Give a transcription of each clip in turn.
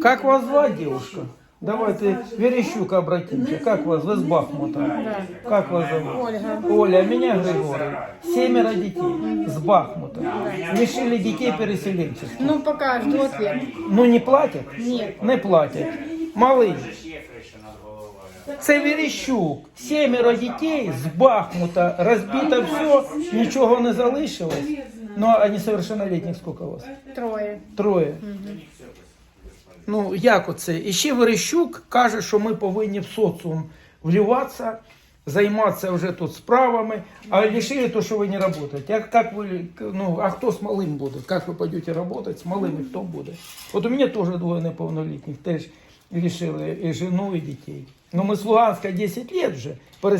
Как вас звать, девушка? Давайте Верещук обратимся. Как вас? Вы с Бахмута. Как вас зовут? Ольга. Оля, а меня Григорий. Семеро детей с Бахмута. Лишили детей переселенчества. Ну, пока жду ответ. Ну не платять? Ні. Не платять. Малий. Це Верещук. Семеро дітей з Бахмута. Розбито все, нічого не залишилось. Ну, а несовершеннолетних сколько у вас? Троє. Троє. Ну, як оце? І ще Верещук каже, що ми повинні в соціум вливатися, займатися вже тут справами, а лишили то, що ви не працюєте. Як, як ви, ну, а хто з малим буде? Як ви підете працювати з малими, хто буде? От у мене теж двоє неповнолітніх, теж лишили і жену, і дітей. Ну, ми з Луганська 10 років вже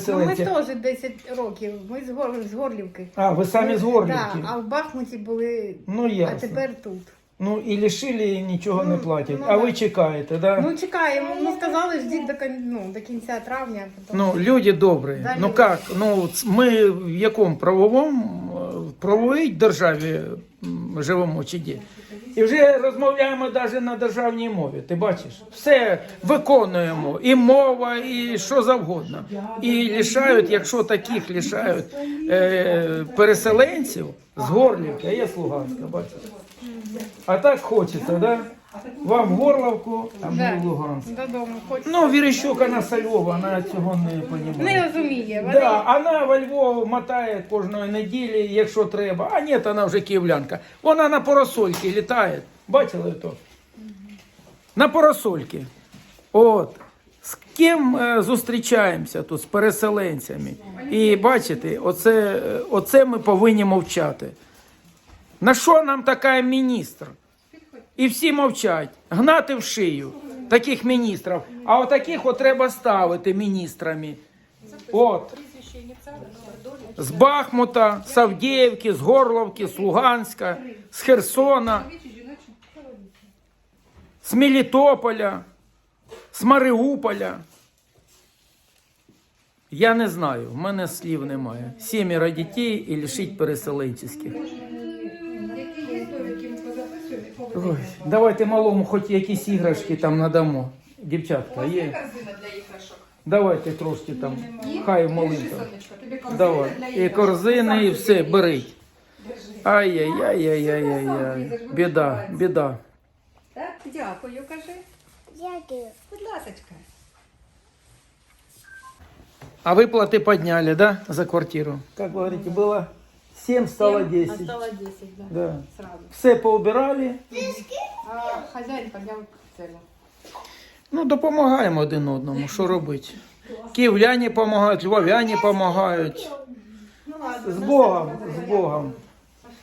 Ну, ми теж 10 років. Ми з, Гор... з Горлівки. А, ви самі з Горлівки? Да, а в Бахмуті були, Ну, а тепер тут. Ну, і лишили, і нічого не платять. ну, а да. ви чекаєте, да? Ну, чекаємо. Ну, сказали, ждіть до, кін- ну, до кінця травня. Потім... Ну, люди добрі. Да, ну люди. як? Ну, ц- ми в якому правовому е, в правовій державі м, живемо чи де? І вже розмовляємо навіть на державній мові. Ти бачиш? Все виконуємо. І мова, і що завгодно. І лишають, якщо таких лишають е, переселенців з Горлівки, а я з Луганська, бачиш? А так хочеться, да? Вам в Горловку, а ми в Луганськ. Додому хочу. Ну, Вірещук, вона сольова, вона цього не розуміє. Не розуміє. Вони... Да, вона во Львов мотає кожної неділі, якщо треба. А ні, вона вже київлянка. Вона на парасольки літає. Бачили то? На парасольки. От. З ким е, зустрічаємося тут, з переселенцями. І бачите, оце, е, оце ми повинні мовчати. На що нам така міністр? І всі мовчать, гнати в шию таких міністрів. А отаких от треба ставити міністрами. От. З Бахмута, з Авдіївки, з Горловки, з Луганська, з Херсона, з Мелітополя, з Маріуполя. Я не знаю, в мене слів немає. Сімеро дітей і лишить переселенчих. Ой, давайте малому хоч якісь іграшки там надамо. Дівчатка, є. Корзина для іграшок. Давайте трошки там, хай маленько. Сонечко, тобі корзина Давай. для І іграшок. корзини, і Сам все, собі беріть. держи. Ай-яй-яй-яй-яй. Біда, біда. Так, дякую, кажи. Дякую. Будь ласочка. А выплаты подняли, да, за квартиру? Как вы говорите, было 7, стало 10. Осталось 10, да. Да. Сразу. Все поубирали. А хазяїн підняв ціну. Ну, допомагаємо один одному. Що робити? Київляні допомагають, львов'яні допомагають. Ну ладно. З Богом, з Богом.